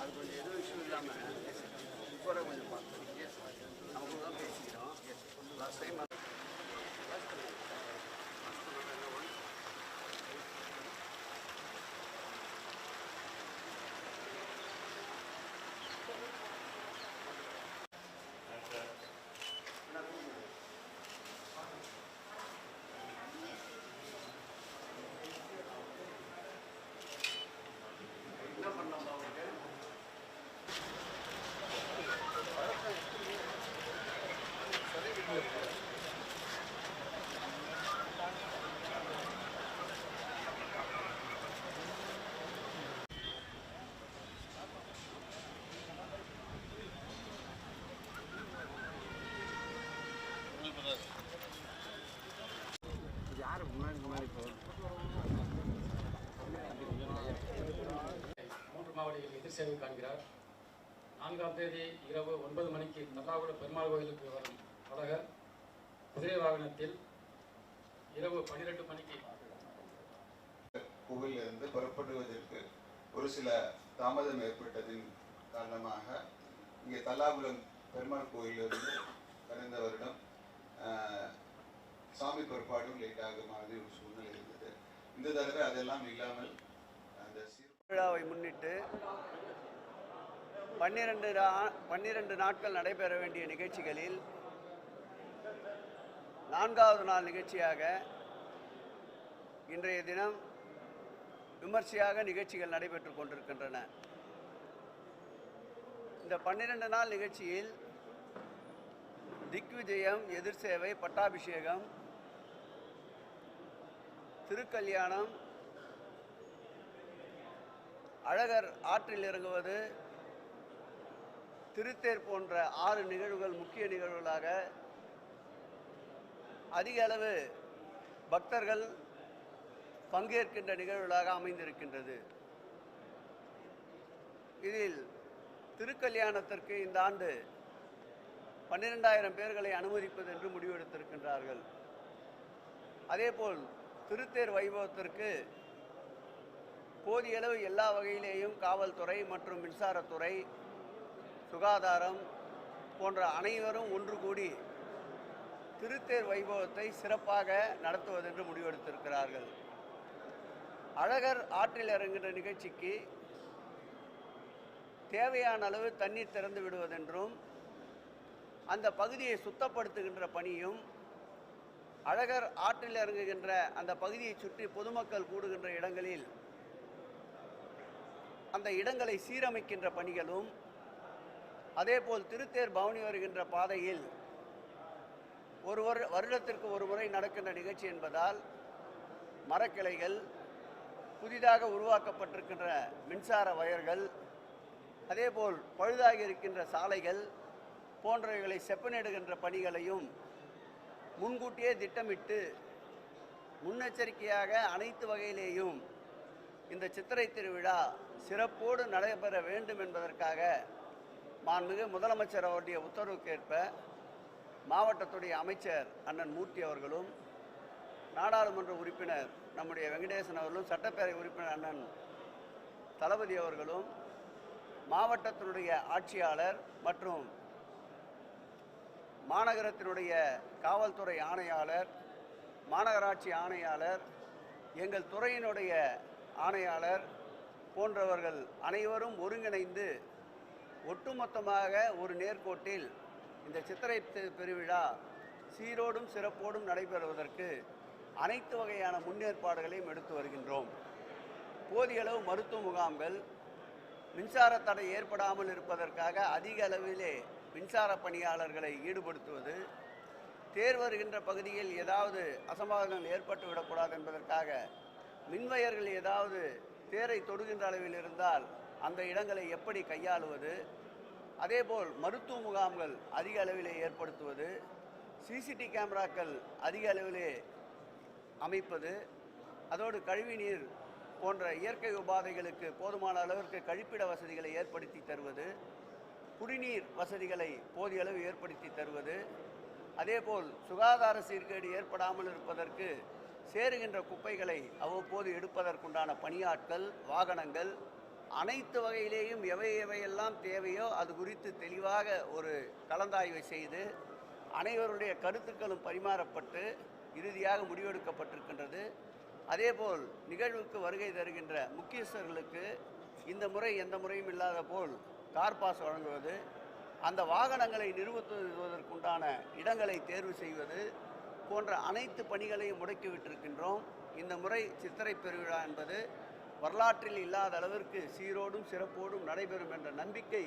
அது கொஞ்சம் எதுவும் இஷ்யூ இல்லாமல் இப்போ கொஞ்சம் பார்த்து நமக்கு தான் பேசிக்கிறோம் லாஸ்ட் டைம் மூன்று எதிர்சேவை காண்கிறார். நான்காம் தேதி இரவு ஒன்பது மணிக்கு தல்லாகுள பெருமாள் கோயிலுக்கு வரும் படகர் குதிரை வாகனத்தில் இரவு பனிரெண்டு மணிக்கு கோவிலிருந்து புறப்படுவதற்கு ஒரு சில தாமதம் ஏற்பட்டதின் காரணமாக இங்கே தல்லாகுளம் பெருமாள் கோயிலிருந்து கடந்த வருடம் சாமி புறப்பாடும் லேட்டாக மாதிரி ஒரு சூழ்நிலை இருந்தது. இந்த தடவை அதெல்லாம் இல்லாமல் அந்த சீர் விழாவை முன்னிட்டு பன்னிரண்டு பன்னிரண்டு நாட்கள் நடைபெற வேண்டிய நிகழ்ச்சிகளில் நான்காவது நாள் நிகழ்ச்சியாக இன்றைய தினம் விமர்சையாக நிகழ்ச்சிகள் நடைபெற்று கொண்டிருக்கின்றன. இந்த பன்னிரண்டு நாள் நிகழ்ச்சியில் திக்விஜயம் எதிர் சேவை பட்டாபிஷேகம் திருக்கல்யாணம் அழகர் ஆற்றில் இறங்குவது திருத்தேர் போன்ற ஆறு நிகழ்வுகள் முக்கிய நிகழ்வுகளாக அதிக அளவு பக்தர்கள் பங்கேற்கின்ற நிகழ்வுகளாக அமைந்திருக்கின்றது. இதில் திருக்கல்யாணத்திற்கு இந்த ஆண்டு பன்னிரெண்டாயிரம் பேர்களை அனுமதிப்பது என்று முடிவெடுத்திருக்கின்றார்கள். அதேபோல் திருத்தேர் வைபவத்திற்கு போதிய அளவு எல்லா வகையிலேயும் காவல்துறை மற்றும் மின்சாரத்துறை சுகாதாரம் போன்ற அனைவரும் ஒன்று கூடி திருத்தேர் வைபவத்தை சிறப்பாக நடத்துவதென்று முடிவெடுத்திருக்கிறார்கள். அழகர் ஆற்றில் இறங்குகின்ற நிகழ்ச்சிக்கு தேவையான அளவு தண்ணீர் திறந்து விடுவதென்றும் அந்த பகுதியை சுத்தப்படுத்துகின்ற பணியும் அழகர் ஆற்றில் இறங்குகின்ற அந்த பகுதியை சுற்றி பொதுமக்கள் கூடுகின்ற இடங்களில் அந்த இடங்களை சீரமைக்கின்ற பணிகளும் அதேபோல் திருத்தேர் பவனி வருகின்ற பாதையில் ஒரு வரு வருடத்திற்கு ஒரு முறை நடக்கின்ற நிகழ்ச்சி என்பதால் மரக்கிளைகள் புதிதாக உருவாக்கப்பட்டிருக்கின்ற மின்சார வயர்கள் அதேபோல் பழுதாகி இருக்கின்ற சாலைகள் போன்றவைகளை செப்பனிடுகின்ற பணிகளையும் முன்கூட்டியே திட்டமிட்டு முன்னெச்சரிக்கையாக அனைத்து வகையிலேயும் இந்த சித்திரை திருவிழா சிறப்போடு நடைபெற வேண்டும் என்பதற்காக மாண்புமிகு முதலமைச்சர் அவருடைய உத்தரவுக்கேற்ப மாவட்டத்துடைய அமைச்சர் அண்ணன் மூர்த்தி அவர்களும் நாடாளுமன்ற உறுப்பினர் நம்முடைய வெங்கடேசன் அவர்களும் சட்டப்பேரவை உறுப்பினர் அண்ணன் தளபதி அவர்களும் மாவட்டத்தினுடைய ஆட்சியாளர் மற்றும் மாநகரத்தினுடைய காவல்துறை ஆணையாளர் மாநகராட்சி ஆணையாளர் எங்கள் துறையினுடைய ஆணையாளர் போன்றவர்கள் அனைவரும் ஒருங்கிணைந்து ஒட்டுமொத்தமாக ஒரு நேர்கோட்டில் இந்த சித்திரை பெருவிழா சீரோடும் சிறப்போடும் நடைபெறுவதற்கு அனைத்து வகையான முன்னேற்பாடுகளையும் எடுத்து வருகின்றோம். போதிய அளவு மருத்துவ முகாம்கள் மின்சார தடை ஏற்படாமல் இருப்பதற்காக அதிக அளவிலே மின்சார பணியாளர்களை ஈடுபடுத்துவது தேர் வருகின்ற பகுதியில் ஏதாவது அசம்பாவிதங்கள் ஏற்பட்டு விடக்கூடாது என்பதற்காக மின்வயர்கள் ஏதாவது தேரை தொடுகின்ற அளவில் இருந்தால் அந்த இடங்களை எப்படி கையாளுவது? அதேபோல் மருத்துவ முகாம்கள் அதிக அளவிலே ஏற்படுத்துவது சிசிடி கேமராக்கள் அதிக அளவிலே அமைப்பது அதோடு கழிவுநீர் போன்ற இயற்கை உபாதைகளுக்கு போதுமான அளவிற்கு கழிப்பிட வசதிகளை ஏற்படுத்தி தருவது குடிநீர் வசதிகளை போதிய அளவு ஏற்படுத்தி தருவது அதேபோல் சுகாதார சீர்கேடு ஏற்படாமல் இருப்பதற்கு சேருகின்ற குப்பைகளை அவ்வப்போது எடுப்பதற்குண்டான பணியாட்கள் வாகனங்கள் அனைத்து வகையிலேயும் எவை எவையெல்லாம் தேவையோ அது குறித்து தெளிவாக ஒரு கலந்தாய்வை செய்து அனைவருடைய கருத்துக்களும் பரிமாறப்பட்டு இறுதியாக முடிவெடுக்கப்பட்டிருக்கின்றது. அதேபோல் நிகழ்வுக்கு வருகை தருகின்ற முக்கியஸ்தர்களுக்கு இந்த முறை எந்த முறையும் இல்லாத போல் கார் பாஸ் வழங்குவது அந்த வாகனங்களை நிறுவத்துவதற்குண்டான இடங்களை தேர்வு செய்வது போன்ற அனைத்து பணிகளையும் முடக்கிவிட்டிருக்கின்றோம். இந்த முறை சித்திரை பெருவிழா என்பது வரலாற்றில் இல்லாத அளவிற்கு சீரோடும் சிறப்போடும் நடைபெறும் என்ற நம்பிக்கை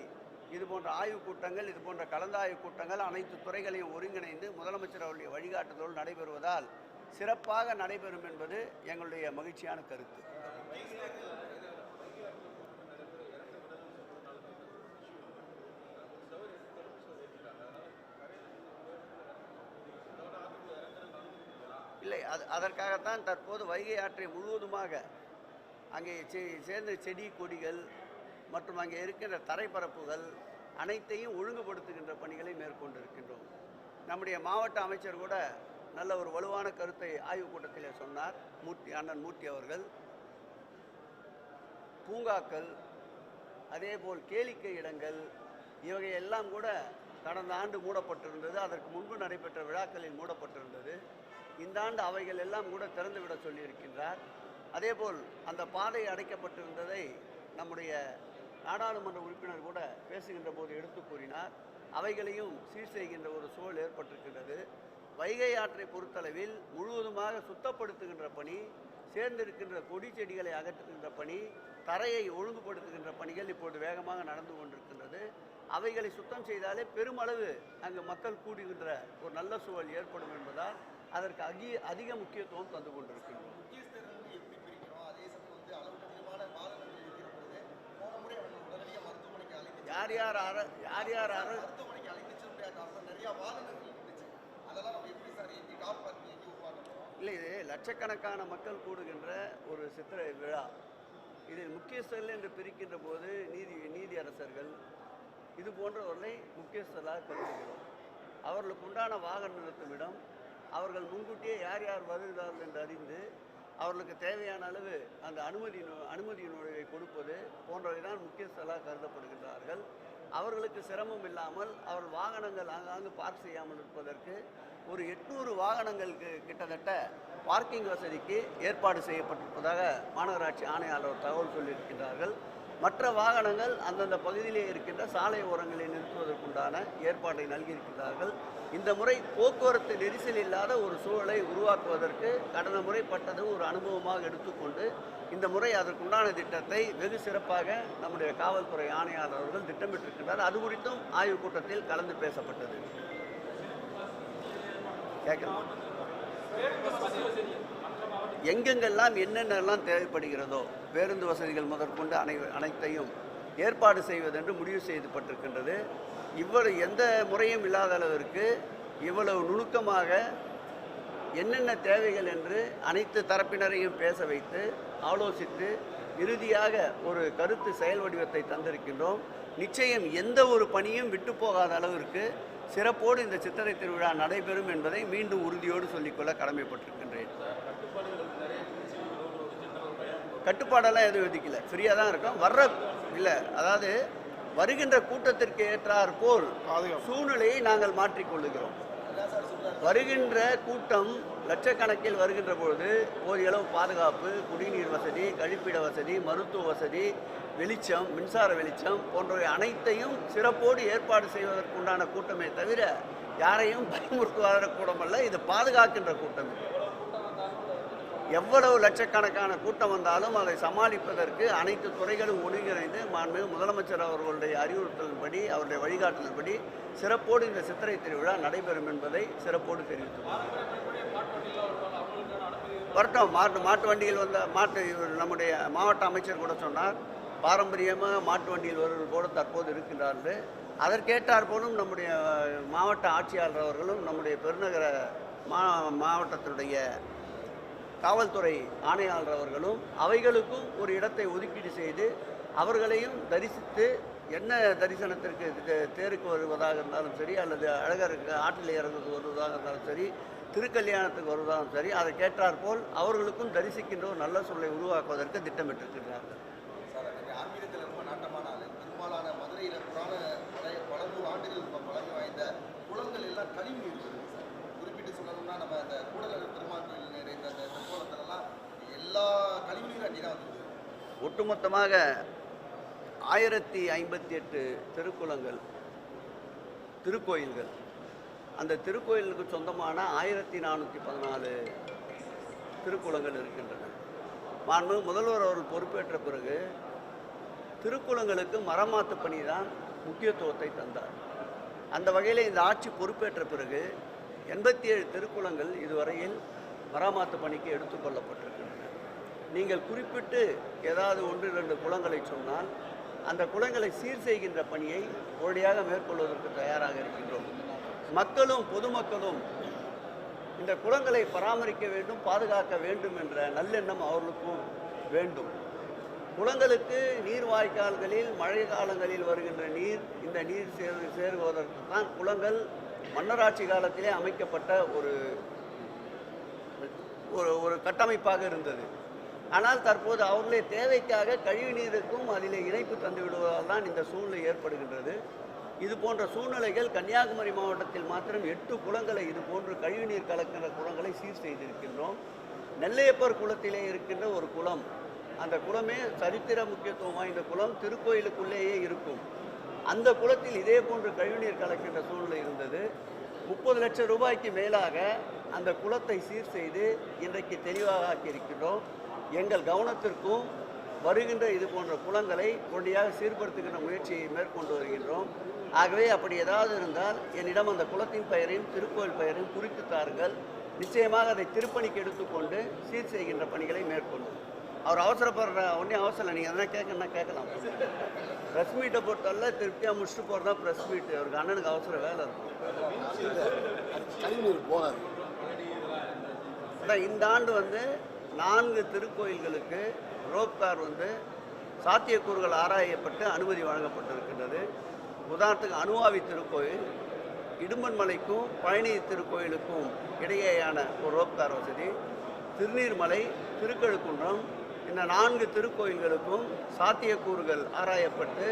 இது போன்ற ஆய்வுக் கூட்டங்கள் இது போன்ற கலந்தாய்வு கூட்டங்கள் அனைத்து துறைகளையும் ஒருங்கிணைந்து முதலமைச்சர் அவருடைய வழிகாட்டுதலோடு நடைபெறுவதால் சிறப்பாக நடைபெறும் என்பது எங்களுடைய மகிழ்ச்சியான கருத்து இல்லை அது அதற்காகத்தான் தற்போது வைகை ஆற்றை முழுவதுமாக அங்கே சே சேர்ந்த செடி கொடிகள் மற்றும் அங்கே இருக்கின்ற தரைப்பரப்புகள் அனைத்தையும் ஒழுங்குபடுத்துகின்ற பணிகளை மேற்கொண்டிருக்கின்றோம். நம்முடைய மாவட்ட அமைச்சர் கூட நல்ல ஒரு வலுவான கருத்தை ஆய்வுக் கூட்டத்திலே சொன்னார். மூர்த்தி அண்ணன் மூர்த்தி அவர்கள். பூங்காக்கள் அதேபோல் கேளிக்கை இடங்கள் இவகையெல்லாம் கூட கடந்த ஆண்டு மூடப்பட்டிருந்தது. அதற்கு முன்பு நடைபெற்ற விழாக்களில் மூடப்பட்டிருந்தது. இந்த ஆண்டு அவைகள் எல்லாம் கூட திறந்துவிட சொல்லியிருக்கின்றார். அதேபோல் அந்த பாதை அடைக்கப்பட்டிருந்ததை நம்முடைய நாடாளுமன்ற உறுப்பினர் கூட பேசுகின்ற போது எடுத்து கூறினார். அவைகளையும் சீர் செய்கின்ற ஒரு சூழல் ஏற்பட்டிருக்கின்றது. வைகை ஆற்றை பொறுத்தளவில் முழுவதுமாக சுத்தப்படுத்துகின்ற பணி சேர்ந்திருக்கின்ற கொடி செடிகளை அகற்றுகின்ற பணி தரையை ஒழுங்குபடுத்துகின்ற பணிகள் இப்பொழுது வேகமாக நடந்து கொண்டிருக்கின்றது. அவைகளை சுத்தம் செய்தாலே பெருமளவு அங்கு மக்கள் கூடுகின்ற ஒரு நல்ல சூழல் ஏற்படும் என்பதால் அதற்கு அதி அதிக முக்கியத்துவம் தந்து கொண்டிருக்கின்றோம். யார் யார் அர யார் யார் அர இல்லை இது லட்சக்கணக்கான மக்கள் கூடுகின்ற ஒரு சித்திரை விழா. இதில் முக்கியஸ்தர்கள் என்று பிரிக்கின்ற போது நீதி நீதி அரசர்கள் இது போன்றவர்களை முக்கியஸ்தர்களாக கருதுகிறோம். அவர்களுக்கு உண்டான வாகன நிறுத்துமிடம் அவர்கள் முன்கூட்டியே யார் யார் வருகிறார்கள் என்று அறிந்து அவர்களுக்கு தேவையான அளவு அந்த அனுமதி அனுமதி நுழைவை கொடுப்பது போன்றவை தான் முக்கியஸ்தலாக கருதப்படுகின்றார்கள். அவர்களுக்கு சிரமம் இல்லாமல் அவர் வாகனங்கள் ஆங்காங்கு பார்க் செய்யாமல் இருப்பதற்கு ஒரு எட்நூறு வாகனங்களுக்கு கிட்டத்தட்ட பார்க்கிங் வசதிக்கு ஏற்பாடு செய்யப்பட்டிருப்பதாக மாநகராட்சி ஆணையாளர் தகவல் சொல்லியிருக்கின்றார்கள். மற்ற வாகனங்கள் அந்தந்த பகுதியிலே இருக்கின்ற சாலை ஓரங்களை நிறுத்துவதற்குண்டான ஏற்பாட்டை நல்கியிருக்கிறார்கள் இந்த முறை போக்குவரத்து நெரிசல் இல்லாத ஒரு சூழலை உருவாக்குவதற்கு கடந்த முறை பட்டதும் ஒரு அனுபவமாக எடுத்துக்கொண்டு இந்த முறை அதற்குண்டான திட்டத்தை வெகு சிறப்பாக நம்முடைய காவல்துறை ஆணையாளர் அவர்கள் திட்டமிட்டிருக்கின்றார். அது குறித்தும் ஆய்வுக் கூட்டத்தில் கலந்து பேசப்பட்டது. கேட்கலாம்? எங்கெங்கெல்லாம் என்னென்னலாம் தேவைப்படுகிறதோ பேருந்து வசதிகள் முதற்கொண்டு அனை அனைத்தையும் ஏற்பாடு செய்வதென்று முடிவு செய்யப்பட்டிருக்கின்றது இவ்வளவு எந்த முறையும் இல்லாத அளவிற்கு இவ்வளவு நுணுக்கமாக என்னென்ன தேவைகள் என்று அனைத்து தரப்பினரையும் பேச வைத்து ஆலோசித்து இறுதியாக ஒரு கருத்து செயல் வடிவத்தை தந்திருக்கின்றோம். நிச்சயம் எந்த ஒரு பணியும் விட்டு போகாத அளவிற்கு சிறப்போடு இந்த சித்திரை திருவிழா நடைபெறும் என்பதை மீண்டும் உறுதியோடு சொல்லிக்கொள்ள கடமைப்பட்டிருக்கின்றேன். கட்டுப்பாடெல்லாம் எதுவும் விதிக்கல. ஃப்ரீயாக தான் இருக்கும். வர்ற இல்லை அதாவது வருகின்ற கூட்டத்திற்கு ஏற்றாற் போல் சூழ்நிலையை நாங்கள் மாற்றிக்கொள்ளுகிறோம். வருகின்ற கூட்டம் லட்சக்கணக்கில் வருகின்ற பொழுது போதியளவு பாதுகாப்பு குடிநீர் வசதி கழிப்பிட வசதி மருத்துவ வசதி வெளிச்சம் மின்சார வெளிச்சம் போன்றவை அனைத்தையும் சிறப்போடு ஏற்பாடு செய்வதற்குண்டான கூட்டமே தவிர யாரையும் பயமுறுத்துவாத கூட்டமல்ல. இது பாதுகாக்கின்ற கூட்டம். எவ்வளவு லட்சக்கணக்கான கூட்டம் வந்தாலும் அதை சமாளிப்பதற்கு அனைத்து துறைகளும் ஒருங்கிணைந்து மாண்புமிகு முதலமைச்சர் அவர்களுடைய அறிவுறுத்தலின்படி அவருடைய வழிகாட்டுதல்படி சிறப்போடு இந்த சித்திரை திருவிழா நடைபெறும் என்பதை சிறப்போடு தெரிவித்துள்ளார் வரட்டும் மாட்டு மாட்டு வண்டியில் வந்த மாட்டு இவர் நம்முடைய மாவட்ட அமைச்சர் கூட சொன்னார் பாரம்பரியமாக மாட்டு வண்டியில் வருவது கூட தற்போது இருக்கின்றார்கள் அதற்கேற்றார் போலும் நம்முடைய மாவட்ட ஆட்சியாளர் அவர்களும் நம்முடைய பெருநகர மா மாவட்டத்தினுடைய காவல்துறை ஆணையாளர் அவர்களும் அவைகளுக்கும் ஒரு இடத்தை ஒதுக்கீடு செய்து அவர்களையும் தரிசித்து என்ன தரிசனத்திற்கு தேருக்கு வருவதாக இருந்தாலும் சரி அல்லது அழகருக்கு ஆற்றில் இறங்குவது வருவதாக இருந்தாலும் சரி திருக்கல்யாணத்துக்கு வருவதாகவும் சரி அதை கேட்டார் போல் அவர்களுக்கும் தரிசிக்கின்ற ஒரு நல்ல சொல்லை உருவாக்குவதற்கு திட்டமிட்டிருக்கிறார்கள். ஆன்மீகத்தில் ரொம்ப நாட்டமான பெரும்பாலான மதுரையில் புராண பழைய பல நூறு ஆண்டுகள் வாய்ந்த குளங்கள் எல்லாம் கழிவு இருக்குது குறிப்பிட்டு சொல்லணும்னா நம்ம அந்த கூடலர் பெருமாள் எல்லா கழிவுநீரும் அங்கே ஒட்டுமொத்தமாக ஆயிரத்தி ஐம்பத்தி எட்டு திருக்குளங்கள் திருக்கோயில்கள். அந்த திருக்கோயிலுக்கு சொந்தமான ஆயிரத்தி நானூற்றி பதினாலு திருக்குளங்கள் இருக்கின்றன. மாண்பு முதல்வர் அவர் பொறுப்பேற்ற பிறகு திருக்குளங்களுக்கு மரமாத்து பணி தான் முக்கியத்துவத்தை தந்தார். அந்த வகையில் இந்த ஆட்சி பொறுப்பேற்ற பிறகு எண்பத்தி ஏழு திருக்குளங்கள் இதுவரையில் மராமாத்து பணிக்கு எடுத்துக்கொள்ளப்பட்டிருக்கின்றன. நீங்கள் குறிப்பிட்டு ஏதாவது ஒன்று இரண்டு குளங்களை சொன்னால் அந்த குளங்களை சீர் செய்கின்ற பணியை உடனடியாக மேற்கொள்வதற்கு தயாராக இருக்கின்றோம். மக்களும் பொதுமக்களும் இந்த குளங்களை பராமரிக்க வேண்டும் பாதுகாக்க வேண்டும் என்ற நல்லெண்ணம் அவர்களுக்கும் வேண்டும். குளங்களுக்கு நீர் வாய்க்கால்களில் மழை காலங்களில் வருகின்ற நீர் இந்த நீர் சேர் சேருவதற்கு தான் குளங்கள் மன்னராட்சி காலத்திலே அமைக்கப்பட்ட ஒரு ஒரு ஒரு கட்டமைப்பாக இருந்தது. ஆனால் தற்போது அவர்களே தேவைக்காக கழிவு நீருக்கும் அதில் இணைப்பு தந்து விடுவதால் தான் இந்த சூழ்நிலை ஏற்படுகின்றது. இது போன்ற சூழ்நிலைகள் கன்னியாகுமரி மாவட்டத்தில் மாத்திரம் எட்டு குளங்களை இது போன்று கழிவுநீர் கலக்கின்ற குளங்களை சீர் செய்திருக்கின்றோம். நெல்லையப்பர் குளத்திலே இருக்கின்ற ஒரு குளம் அந்த குளமே சரித்திர முக்கியத்துவம் வாய்ந்த குளம் திருக்கோயிலுக்குள்ளேயே இருக்கும். அந்த குளத்தில் இதே போன்று கழிவுநீர் கலக்கின்ற சூழ்நிலை இருந்தது. முப்பது லட்சம் ரூபாய்க்கு மேலாக அந்த குளத்தை சீர் செய்து இன்றைக்கு தெளிவாக ஆக்கியிருக்கின்றோம் எங்கள் கவனத்திற்கும் வருகின்ற இது போன்ற குளங்களை உடனடியாக சீர்படுத்துகின்ற முயற்சியை மேற்கொண்டு வருகின்றோம். ஆகவே அப்படி ஏதாவது இருந்தால் என்னிடம் அந்த குளத்தின் பெயரையும் திருக்கோயில் பெயரையும் குறித்து தாருங்கள். நிச்சயமாக அதை திருப்பணிக்கு எடுத்துக்கொண்டு சீர் செய்கின்ற பணிகளை மேற்கொள்ளும் அவர் அவசரப்படுற ஒன்றே அவசரம் இல்லை நீங்கள் எதனா கேட்கணும்னா கேட்கலாம். ப்ரெஸ் மீட்டை பொறுத்தவரை திருப்தியாக முடிச்சுட்டு போகிறதா ப்ரெஸ் மீட்டு அவருக்கு அண்ணனுக்கு அவசர வேலை இருக்கும். கழிவுநீர் போகாது. அதான் இந்த ஆண்டு வந்து நான்கு திருக்கோயில்களுக்கு ரோப்கார் வந்து சாத்தியக்கூறுகள் ஆராயப்பட்டு அனுமதி வழங்கப்பட்டிருக்கின்றது. உதாரணத்துக்கு அணுவாவி திருக்கோயில் இடுமன்மலைக்கும் பழனி திருக்கோயிலுக்கும் இடையேயான ஒரு ரோப்கார் வசதி. திருநீர்மலை திருக்கழுக்குன்றம் இந்த நான்கு திருக்கோயில்களுக்கும் சாத்தியக்கூறுகள் ஆராயப்பட்டு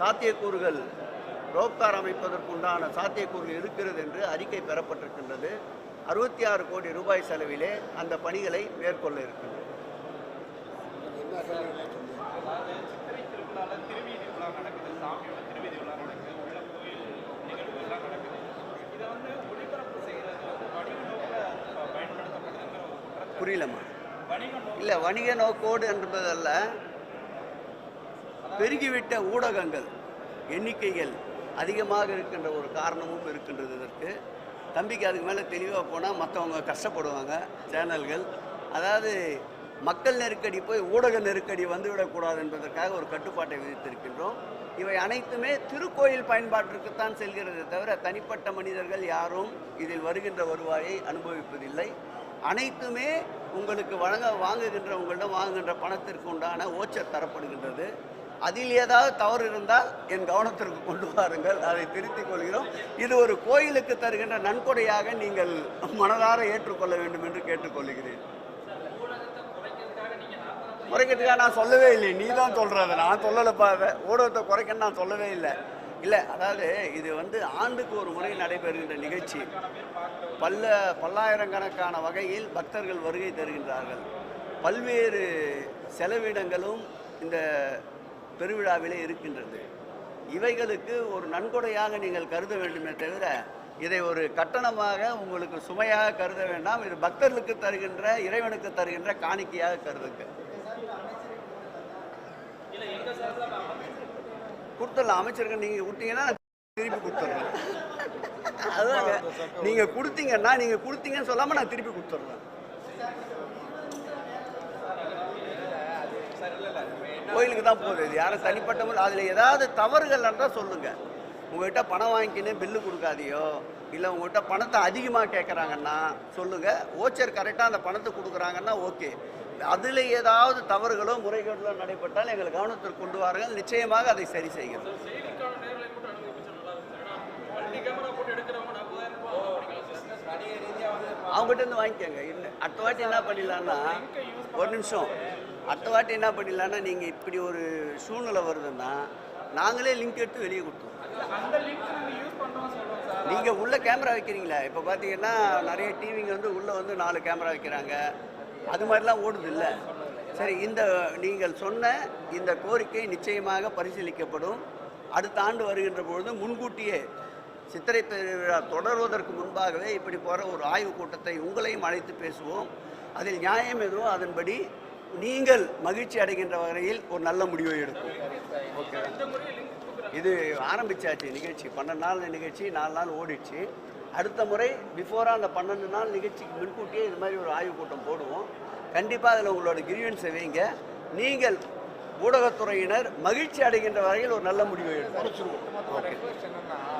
சாத்தியக்கூறுகள் ரோப்கார் அமைப்பதற்குண்டான சாத்தியக்கூறுகள் இருக்கிறது என்று அறிக்கை பெறப்பட்டிருக்கின்றது. அறுபத்தி ஆறு கோடி ரூபாய் செலவிலே அந்த பணிகளை மேற்கொள்ள இருக்குது புரியலம்மா. இல்லை வணிக நோக்கோடு என்பதல்ல பெருகிவிட்ட ஊடகங்கள் எண்ணிக்கைகள் அதிகமாக இருக்கின்ற ஒரு காரணமும் இருக்கின்றது இதற்கு. தம்பிக்கு அதுக்கு மேலே தெளிவாக போனால் மற்றவங்க கஷ்டப்படுவாங்க சேனல்கள். அதாவது மக்கள் நெருக்கடி போய் ஊடக நெருக்கடி வந்துவிடக்கூடாது என்பதற்காக ஒரு கட்டுப்பாட்டை விதித்திருக்கின்றோம். இவை அனைத்துமே திருக்கோயில் பயன்பாட்டிற்குத்தான் செல்கிறது தவிர தனிப்பட்ட மனிதர்கள் யாரும் இதில் வருகின்ற வருவாயை அனுபவிப்பதில்லை. அனைத்துமே உங்களுக்கு வழங்க வாங்குகின்ற உங்களிடம் வாங்குகின்ற பணத்திற்கு உண்டான ஓச்சர் தரப்படுகின்றது. அதில் ஏதாவது தவறு இருந்தால் என் கவனத்திற்கு கொண்டு வாருங்கள். அதை திருத்திக் கொள்கிறோம். இது ஒரு கோயிலுக்கு தருகின்ற நன்கொடையாக நீங்கள் மனதார ஏற்றுக்கொள்ள வேண்டும் என்று கேட்டுக்கொள்கிறேன் குறைக்கிறதுக்காக நான் சொல்லவே இல்லை. நீ தான் சொல்கிறத நான் சொல்லலைப்பா அதை. ஊடகத்தை குறைக்கன்னு நான் சொல்லவே இல்லை. இல்லை அதாவது இது வந்து ஆண்டுக்கு ஒரு முறை நடைபெறுகின்ற நிகழ்ச்சி. பல்ல பல்லாயிரக்கணக்கான வகையில் பக்தர்கள் வருகை தருகின்றார்கள். பல்வேறு செலவினங்களும் இந்த பெருவிழாவிலே இருக்கின்றது. இவைகளுக்கு ஒரு நன்கொடையாக நீங்கள் கருத வேண்டுமே தவிர இதை ஒரு கட்டணமாக உங்களுக்கு சுமையாக கருத வேண்டாம். இது பக்தர்களுக்கு தருகின்ற இறைவனுக்கு தருகின்ற காணிக்கையாக கருதுங்க கொடுத்துடலாம் அமைச்சருக்கு நீங்கள் கொடுத்தீங்கன்னா நான் திருப்பி கொடுத்துட்றேன் அதுதாங்க நீங்கள் கொடுத்தீங்கன்னா நீங்கள் கொடுத்தீங்கன்னு சொல்லாமல் நான் திருப்பி கொடுத்துட்றேன் கோயிலுக்கு தான் போகுது. இது யாரும் தனிப்பட்ட அதில் ஏதாவது தவறுகள் இருந்தால் சொல்லுங்கள் உங்கள்கிட்ட பணம் வாங்கிக்கின்னு பில்லு கொடுக்காதியோ இல்லை உங்கள்கிட்ட பணத்தை அதிகமாக கேட்குறாங்கன்னா சொல்லுங்கள் ஓச்சர் கரெக்டாக அந்த பணத்தை கொடுக்குறாங்கன்னா ஓகே அதில் ஏதாவது தவறுகளோ முறைகேடுகளோ நடைபெற்றால் எங்கள் கவனத்திற்கு கொண்டு வாருங்கள். நிச்சயமாக அதை சரி செய்கிறோம். அவங்ககிட்ட இருந்து வாங்கிக்கோங்க. இன்னும் அடுத்த வாட்டி என்ன பண்ணிடலான்னா ஒரு நிமிஷம். அடுத்த வாட்டி என்ன பண்ணிடலான்னா நீங்கள் இப்படி ஒரு சூழ்நிலை வருதுன்னா நாங்களே லிங்க் எடுத்து வெளியே கொடுத்துருவோம். நீங்கள் உள்ள கேமரா வைக்கிறீங்களா இப்போ பார்த்தீங்கன்னா நிறைய டிவிங்க வந்து உள்ளே வந்து நாலு கேமரா வைக்கிறாங்க. அது மாதிரிலாம் ஓடுது இல்லை. சரி இந்த நீங்கள் சொன்ன இந்த கோரிக்கை நிச்சயமாக பரிசீலிக்கப்படும். அடுத்த ஆண்டு வருகின்ற பொழுது முன்கூட்டியே சித்திரை பெருவிழா தொடர்வதற்கு முன்பாகவே இப்படி போகிற ஒரு ஆய்வுக் கூட்டத்தை உங்களையும் அழைத்து பேசுவோம். அதில் நியாயம் எதுவோ அதன்படி நீங்கள் மகிழ்ச்சி அடைகின்ற வகையில் ஒரு நல்ல முடிவை எடுக்கும். ஓகே இது ஆரம்பிச்சாச்சு நிகழ்ச்சி. பன்னெண்டு நாள் நிகழ்ச்சி நாலு நாள் ஓடிச்சு அடுத்த முறை பிஃபோராக அந்த பன்னெண்டு நாள் நிகழ்ச்சிக்கு முன்கூட்டியே இது மாதிரி ஒரு ஆய்வுக் கூட்டம் போடுவோம். கண்டிப்பாக அதில் உங்களோட கிரீவன்ஸை வைங்க. நீங்கள் ஊடகத்துறையினர் மகிழ்ச்சி அடைகின்ற வகையில் ஒரு நல்ல முடிவை எடுப்போம் என்னன்னா